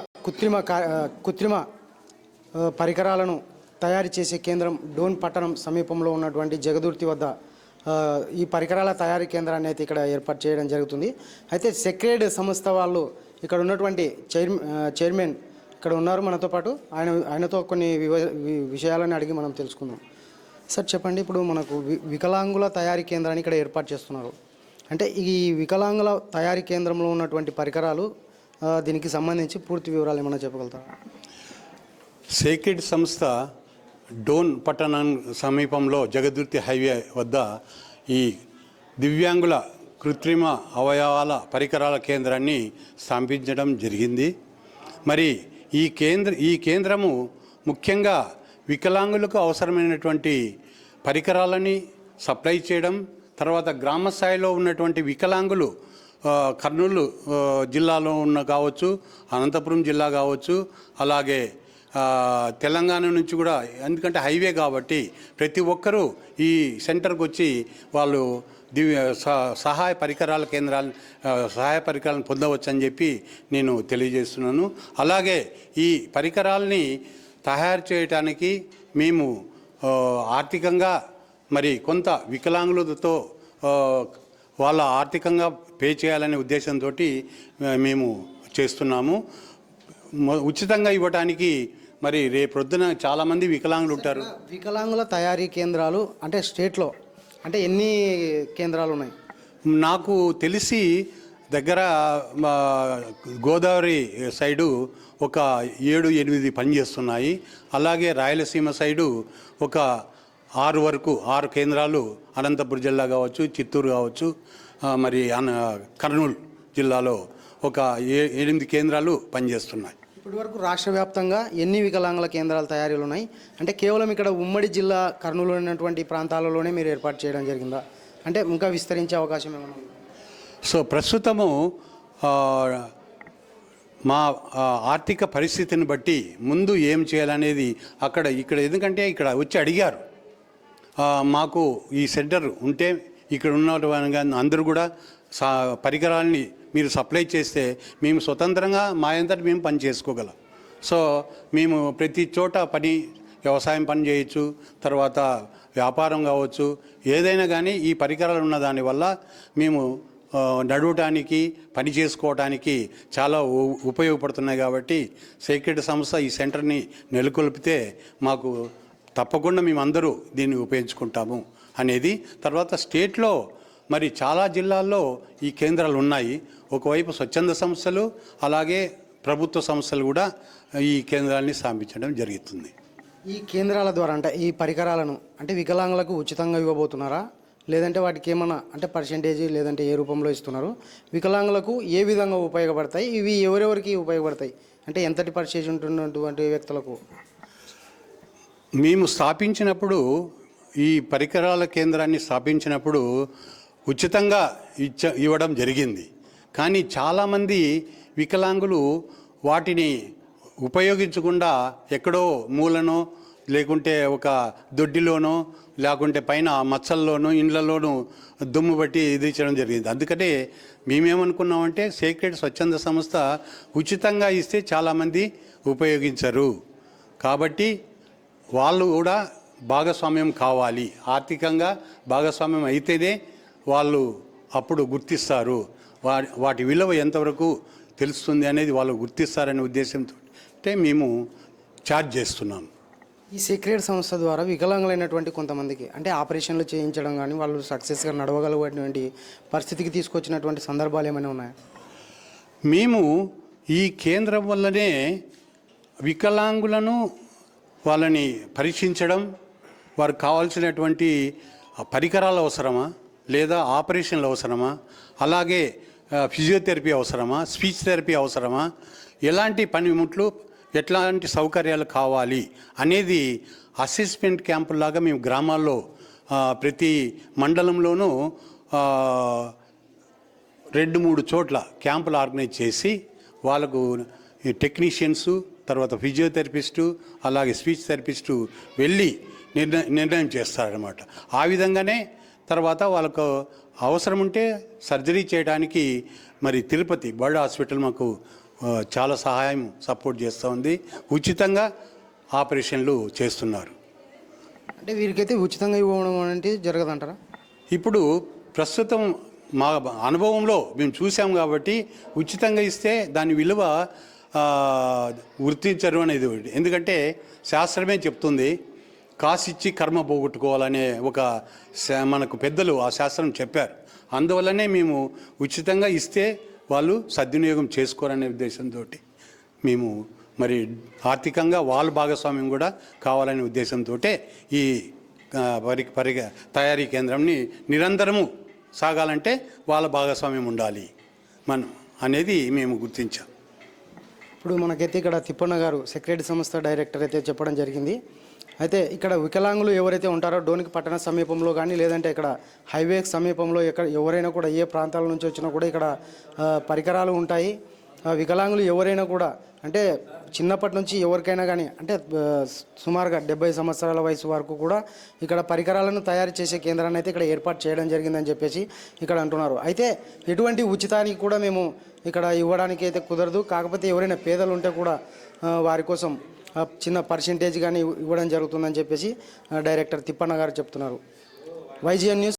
కృత్రిమ కృత్రిమ పరికరాలను తయారు చేసే కేంద్రం డోన్ పట్టణం సమీపంలో ఉన్నటువంటి జగదుర్తి వద్ద ఈ పరికరాల తయారీ కేంద్రాన్ని అయితే ఇక్కడ ఏర్పాటు చేయడం జరుగుతుంది. అయితే సెక్రేడ్ సంస్థ వాళ్ళు ఇక్కడ ఉన్నటువంటి చైర్ చైర్మన్ ఇక్కడ ఉన్నారు మనతో పాటు. ఆయన ఆయనతో కొన్ని వి- విషయాలను అడిగి మనం తెలుసుకుందాం. సార్ చెప్పండి. ఇప్పుడు మనకు వి- వికలాంగుల తయారీ కేంద్రాన్ని ఇక్కడ ఏర్పాటు చేస్తున్నారు. అంటే ఈ వికలాంగుల తయారీ కేంద్రంలో ఉన్నటువంటి పరికరాలు దీనికి సంబంధించి పూర్తి వివరాలు ఏమైనా చెప్పగలుగుతారా? సేక్రెడ్ సంస్థ డోన్ పట్టణం సమీపంలో జగదుర్తి హైవే వద్ద ఈ దివ్యాంగుల కృత్రిమ అవయవాల పరికరాల కేంద్రాన్ని స్థాపించడం జరిగింది. మరి ఈ కేంద్ర ఈ కేంద్రము ముఖ్యంగా వికలాంగులకు అవసరమైనటువంటి పరికరాలని సప్లై చేయడం తర్వాత గ్రామ స్థాయిలో ఉన్నటువంటి వికలాంగులు కర్నూలు జిల్లాలో ఉన్న కావచ్చు అనంతపురం జిల్లా కావచ్చు అలాగే తెలంగాణ నుంచి కూడా ఎందుకంటే హైవే కాబట్టి ప్రతి ఒక్కరూ ఈ సెంటర్కి వచ్చి వాళ్ళు దివ్య స- సహాయ పరికరాల కేంద్రాలు సహాయ పరికరాలను పొందవచ్చు అని చెప్పి నేను తెలియజేస్తున్నాను. అలాగే ఈ పరికరాలని తయారు చేయటానికి మేము ఆర్థికంగా మరి కొంత వికలాంగులతో వాళ్ళ ఆర్థికంగా పే చేయాలనే ఉద్దేశంతో మేము చేస్తున్నాము. ఉచితంగా ఇవ్వటానికి మరి రేపొద్దున చాలామంది వికలాంగులు ఉంటారు వికలాంగుల తయారీ కేంద్రాలు అంటే స్టేట్లో అంటే ఎన్ని కేంద్రాలు ఉన్నాయి? నాకు తెలిసి దగ్గర మా గోదావరి సైడు ఒక ఏడు ఎనిమిది పనిచేస్తున్నాయి. అలాగే రాయలసీమ సైడు ఒక ఆరు వరకు ఆరు కేంద్రాలు అనంతపురం జిల్లా కావచ్చు చిత్తూరు కావచ్చు మరి అన కర్నూలు జిల్లాలో ఒక ఏ ఎనిమిది కేంద్రాలు పనిచేస్తున్నాయి. ఇప్పటి వరకు రాష్ట్ర వ్యాప్తంగా ఎన్ని వికలాంగుల కేంద్రాల తయారీలు ఉన్నాయి? అంటే కేవలం ఇక్కడ ఉమ్మడి జిల్లా కర్నూలు ఉన్నటువంటి ప్రాంతాలలోనే మీరు ఏర్పాటు చేయడం జరిగిందా? అంటే ఇంకా విస్తరించే అవకాశం ఏమైనా ఉందా? సో ప్రస్తుతము మా ఆర్థిక పరిస్థితిని బట్టి ముందు ఏం చేయాలనేది అక్కడ ఇక్కడ ఎందుకంటే ఇక్కడ వచ్చి అడిగారు. మాకు ఈ సెంటర్ ఉంటే ఇక్కడ ఉన్న అందరూ కూడా సా పరికరాల్ని మీరు సప్లై చేస్తే మేము స్వతంత్రంగా మా అంతటి మేము పని చేసుకోగలం. సో మేము ప్రతి చోట పని వ్యవసాయం పని చేయొచ్చు తర్వాత వ్యాపారం కావచ్చు ఏదైనా కానీ ఈ పరికరాలు ఉన్న దానివల్ల మేము నడవటానికి పని చేసుకోవటానికి చాలా ఉపయోగపడుతున్నాయి కాబట్టి సీక్రెట్ సంస్థ ఈ సెంటర్ని నెలకొల్పితే మాకు తప్పకుండా మేమందరూ దీన్ని ఉపయోగించుకుంటాము అనేది. తర్వాత స్టేట్లో మరి చాలా జిల్లాల్లో ఈ కేంద్రాలు ఉన్నాయి. ఒకవైపు స్వచ్ఛంద సంస్థలు అలాగే ప్రభుత్వ సంస్థలు కూడా ఈ కేంద్రాలని స్థాపించడం జరుగుతుంది. ఈ కేంద్రాల ద్వారా అంటే ఈ పరికరాలను అంటే వికలాంగులకు ఉచితంగా ఇవ్వబోతున్నారా? లేదంటే వాటికి ఏమన్నా అంటే పర్సంటేజ్ లేదంటే ఏ రూపంలో ఇస్తున్నారు? వికలాంగులకు ఏ విధంగా ఉపయోగపడతాయి? ఇవి ఎవరెవరికి ఉపయోగపడతాయి? అంటే ఎంతటి పర్చేజ్ ఉంటున్నటువంటి వ్యక్తులకు? మేము స్థాపించినప్పుడు ఈ పరికరాల కేంద్రాన్ని స్థాపించినప్పుడు ఉచితంగా ఇచ్చ ఇవ్వడం జరిగింది. కానీ చాలామంది వికలాంగులు వాటిని ఉపయోగించకుండా ఎక్కడో మూలనో లేకుంటే ఒక దొడ్డిలోనో లేకుంటే పైన మచ్చల్లోనూ ఇండ్లలోనూ దుమ్ము బట్టి ఇది చేయడం జరిగింది. అందుకనే మేమేమనుకున్నామంటే సేక్రెడ్ స్వచ్ఛంద సంస్థ ఉచితంగా ఇస్తే చాలామంది ఉపయోగించరు. కాబట్టి వాళ్ళు కూడా భాగస్వామ్యం కావాలి. ఆర్థికంగా భాగస్వామ్యం అయితేనే వాళ్ళు అప్పుడు గుర్తిస్తారు. వాటి వాటి విలువ ఎంతవరకు తెలుస్తుంది అనేది వాళ్ళు గుర్తిస్తారనే ఉద్దేశంతో అంటే మేము ఛార్జ్ చేస్తున్నాం. ఈ సీక్రెట్ సంస్థ ద్వారా వికలాంగులైనటువంటి కొంతమందికి అంటే ఆపరేషన్లు చేయించడం కానీ వాళ్ళు సక్సెస్గా నడవగలిగేటువంటి పరిస్థితికి తీసుకొచ్చినటువంటి సందర్భాలు ఏమైనా ఉన్నాయా? మేము ఈ కేంద్రం వల్లనే వికలాంగులను వాళ్ళని పరీక్షించడం వారికి కావాల్సినటువంటి పరికరాలు అవసరమా? లేదా ఆపరేషన్లు అవసరమా? అలాగే ఫిజియోథెరపీ అవసరమా? స్పీచ్ థెరపీ అవసరమా? ఎలాంటి పనిముట్లు ఎట్లాంటి సౌకర్యాలు కావాలి అనేది అసెస్మెంట్ క్యాంపులాగా మేము గ్రామాల్లో ప్రతి మండలంలోనూ రెండు మూడు చోట్ల క్యాంపులు ఆర్గనైజ్ చేసి వాళ్ళకు టెక్నీషియన్సు టెక్నీషియన్స్ తర్వాత ఫిజియోథెరపిస్టు అలాగే స్పీచ్ థెరపిస్టు వెళ్ళి నిర్ణయం నిర్ణయం చేస్తారనమాట ఆ విధంగానే తర్వాత వాళ్ళకు అవసరం ఉంటే సర్జరీ చేయడానికి మరి తిరుపతి బర్డ్ హాస్పిటల్ మాకు చాలా సహాయం సపోర్ట్ చేస్తూ ఉంది. ఉచితంగా ఆపరేషన్లు చేస్తున్నారు. అంటే వీరికైతే ఉచితంగా ఇవ్వడం అనేది జరగదంటారా? ఇప్పుడు ప్రస్తుతం మా అనుభవంలో మేము చూసాం కాబట్టి ఉచితంగా ఇస్తే దాని విలువ గుర్తించరు అనేది ఒకటి. ఎందుకంటే శాస్త్రమే చెప్తుంది కాసిచ్చి కర్మ పోగొట్టుకోవాలనే ఒక శా- మనకు పెద్దలు ఆ శాస్త్రం చెప్పారు. అందువల్లనే మేము ఉచితంగా ఇస్తే వాళ్ళు సద్వినియోగం చేసుకోరనే ఉద్దేశంతో మేము మరి ఆర్థికంగా వాళ్ళ భాగస్వామ్యం కూడా కావాలనే ఉద్దేశంతో ఈ పరి పరి తయారీ కేంద్రంని నిరంతరము సాగాలంటే వాళ్ళ భాగస్వామ్యం ఉండాలి. మనం అనేది మేము గుర్తించాం. ఇప్పుడు మనకైతే ఇక్కడ తిప్పన్న గారు సెక్రటరీ సంస్థ డైరెక్టర్ అయితే చెప్పడం జరిగింది. అయితే ఇక్కడ వికలాంగులు ఎవరైతే ఉంటారో డోనికి పట్టణ సమీపంలో కానీ లేదంటే ఇక్కడ హైవే సమీపంలో ఎక్కడ ఎవరైనా కూడా ఏ ప్రాంతాల నుంచి వచ్చినా కూడా ఇక్కడ పరికరాలు ఉంటాయి. వికలాంగులు ఎవరైనా కూడా అంటే చిన్నప్పటి నుంచి ఎవరికైనా కానీ అంటే సుమారుగా డెబ్బై సంవత్సరాల వయసు వరకు కూడా ఇక్కడ పరికరాలను తయారు చేసే కేంద్రాన్ని అయితే ఇక్కడ ఏర్పాటు చేయడం జరిగిందని చెప్పేసి ఇక్కడ అంటున్నారు. అయితే ఎటువంటి ఉచితానికి కూడా మేము ఇక్కడ ఇవ్వడానికి అయితే కుదరదు. కాకపోతే ఎవరైనా పేదలు ఉంటే కూడా వారి కోసం చిన్న పర్సంటేజ్ కానీ ఇవ్వడం జరుగుతుందని చెప్పేసి డైరెక్టర్ తిప్పన్న గారు చెప్తున్నారు. వైజిఎన్ న్యూస్